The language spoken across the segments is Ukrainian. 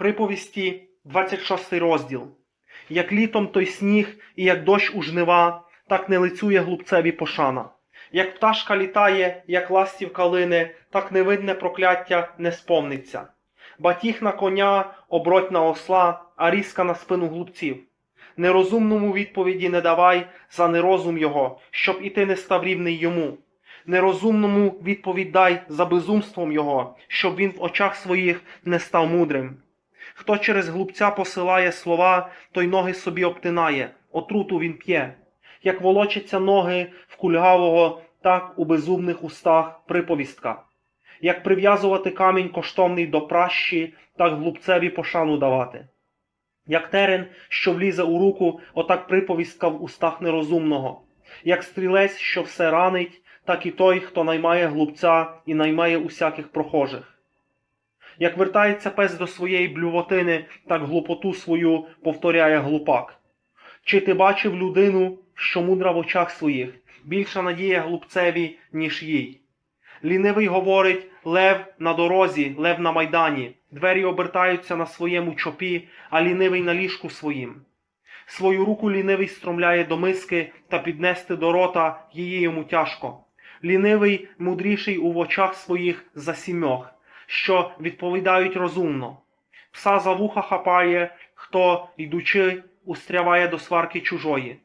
Приповісті, 26 розділ. Як літом той сніг і як дощ у жнива, так не лицює глупцеві пошана. Як пташка літає, як ластівка лине, так невидне прокляття не сповниться. Батіг на коня, оброть на осла, а різка на спину глупців. Нерозумному відповіді не давай за нерозум його, щоб і ти не став рівний йому. Нерозумному відповідь дай за безумством його, щоб він в очах своїх не став мудрим. Хто через глупця посилає слова, той ноги собі обтинає, отруту він п'є. Як волочаться ноги в кульгавого, так у безумних устах приповістка. Як прив'язувати камінь коштовний до пращі, так глупцеві пошану давати. Як терен, що влізе у руку, отак приповістка в устах нерозумного. Як стрілець, що все ранить, так і той, хто наймає глупця і наймає усяких прохожих. Як вертається пес до своєї блювотини, так глупоту свою повторяє глупак. Чи ти бачив людину, що мудра в очах своїх, більша надія глупцеві, ніж їй? Лінивий говорить лев на дорозі, лев на майдані, двері обертаються на своєму чопі, а лінивий на ліжку своїм. Свою руку лінивий стромляє до миски та піднести до рота її йому тяжко. Лінивий мудріший у очах своїх за сімьох, що відповідають розумно. Пса за вуха хапає, хто, йдучи, устряває до сварки чужої.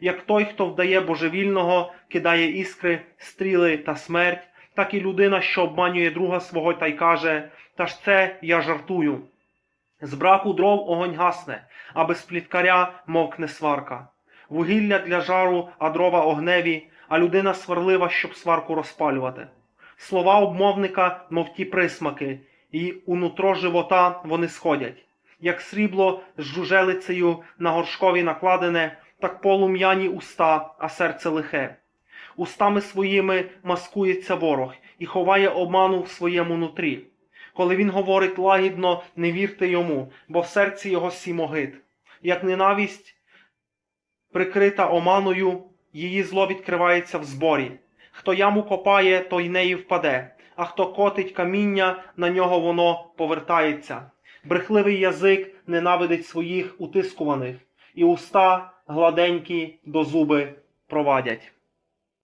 Як той, хто вдає божевільного, кидає іскри, стріли та смерть, так і людина, що обманює друга свого та й каже, та ж це я жартую. З браку дров огонь гасне, а без пліткаря мовкне сварка. Вугілля для жару, а дрова огневі, а людина сварлива, щоб сварку розпалювати. Слова обмовника, мов ті присмаки, і у нутро живота вони сходять. Як срібло з жужелицею на горшкові накладене, так полум'яні уста, а серце лихе. Устами своїми маскується ворог і ховає обману в своєму нутрі. Коли він говорить лагідно, не вірте йому, бо в серці його сімогид. Як ненависть прикрита оманою, її зло відкривається в зборі. Хто яму копає, той неї впаде, а хто котить каміння, на нього воно повертається. Брехливий язик ненавидить своїх утискуваних, і уста гладенькі до зуби провадять.